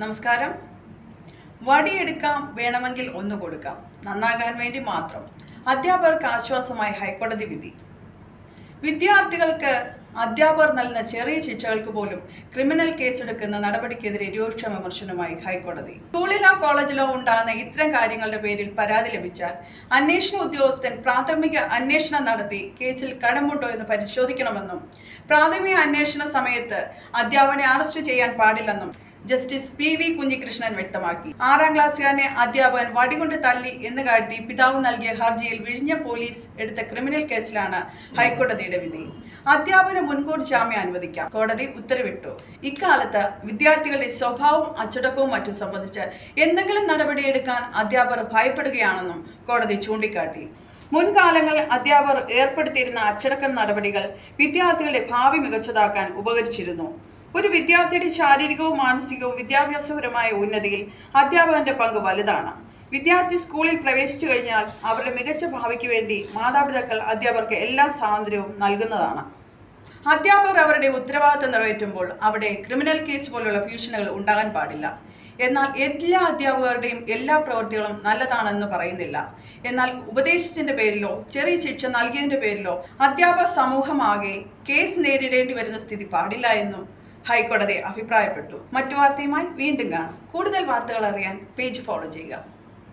നമസ്കാരം. വടിയെടുക്കാം വേണമെങ്കിൽ ഒന്ന് കൊടുക്കാം. നന്നാകാൻ വേണ്ടി മാത്രം. അധ്യാപകർക്ക് ആശ്വാസമായി ഹൈക്കോടതി വിധി. വിദ്യാർത്ഥികൾക്ക് അധ്യാപകർ നൽകുന്ന ചെറിയ ശിക്ഷകൾക്ക് പോലും ക്രിമിനൽ കേസെടുക്കുന്ന നടപടിക്കെതിരെ രൂക്ഷ വിമർശനമായി ഹൈക്കോടതി. സ്കൂളിലോ കോളേജിലോ ഉണ്ടാകുന്ന ഇത്തരം കാര്യങ്ങളുടെ പേരിൽ പരാതി ലഭിച്ചാൽ അന്വേഷണ ഉദ്യോഗസ്ഥൻ പ്രാഥമിക അന്വേഷണം നടത്തി കേസിൽ കടമുണ്ടോ എന്ന് പരിശോധിക്കണമെന്നും പ്രാഥമിക അന്വേഷണ സമയത്ത് അധ്യാപനെ അറസ്റ്റ് ചെയ്യാൻ പാടില്ലെന്നും ജസ്റ്റിസ് പി വി കുഞ്ഞികൃഷ്ണൻ വ്യക്തമാക്കി. ആറാം ക്ലാസ്സുകാരനെ അധ്യാപകൻ വടികൊണ്ട് തല്ലി എന്ന് കാട്ടി പിതാവ് നൽകിയ ഹർജിയിൽ വിഴിഞ്ഞ പോലീസ് എടുത്ത ക്രിമിനൽ കേസിലാണ് ഹൈക്കോടതിയുടെ വിധി അധ്യാപന മുൻകൂർ ജാമ്യം അനുവദിക്കാം. കോടതി ഉത്തരവിട്ടു. ഇക്കാലത്ത് വിദ്യാർത്ഥികളുടെ സ്വഭാവവും അച്ചടക്കവും മറ്റും സംബന്ധിച്ച് എന്തെങ്കിലും നടപടിയെടുക്കാൻ അധ്യാപകർ ഭയപ്പെടുകയാണെന്നും കോടതി ചൂണ്ടിക്കാട്ടി. മുൻകാലങ്ങളിൽ അധ്യാപകർ ഏർപ്പെടുത്തിയിരുന്ന അച്ചടക്ക നടപടികൾ വിദ്യാർത്ഥികളുടെ ഭാവി മികച്ചതാക്കാൻ ഉപകരിച്ചിരുന്നു. ഒരു വിദ്യാർത്ഥിയുടെ ശാരീരികവും മാനസികവും വിദ്യാഭ്യാസപരമായ ഉന്നതിയിൽ അധ്യാപകന്റെ പങ്ക് വലുതാണ്. വിദ്യാർത്ഥി സ്കൂളിൽ പ്രവേശിച്ചു കഴിഞ്ഞാൽ അവരുടെ മികച്ച ഭാവിക്ക് വേണ്ടി മാതാപിതാക്കൾ അധ്യാപകർക്ക് എല്ലാ സ്വാതന്ത്ര്യവും നൽകുന്നതാണ്. അധ്യാപകർ അവരുടെ ഉത്തരവാദിത്തം നിറവേറ്റുമ്പോൾ അവിടെ ക്രിമിനൽ കേസ് പോലുള്ള ഭീഷണികൾ ഉണ്ടാകാൻ പാടില്ല. എന്നാൽ എല്ലാ അധ്യാപകരുടെയും എല്ലാ പ്രവൃത്തികളും നല്ലതാണെന്ന് പറയുന്നില്ല. എന്നാൽ ഉപദേശത്തിന്റെ പേരിലോ ചെറിയ ശിക്ഷ നൽകിയതിന്റെ പേരിലോ അധ്യാപക സമൂഹമാകെ കേസ് നേരിടേണ്ടി വരുന്ന സ്ഥിതി പാടില്ല എന്നും ഹൈക്കോടതി അഭിപ്രായപ്പെട്ടു. മറ്റു വാർത്തയുമായി വീണ്ടും കാണാം. കൂടുതൽ വാർത്തകൾ അറിയാൻ പേജ് ഫോളോ ചെയ്യുക.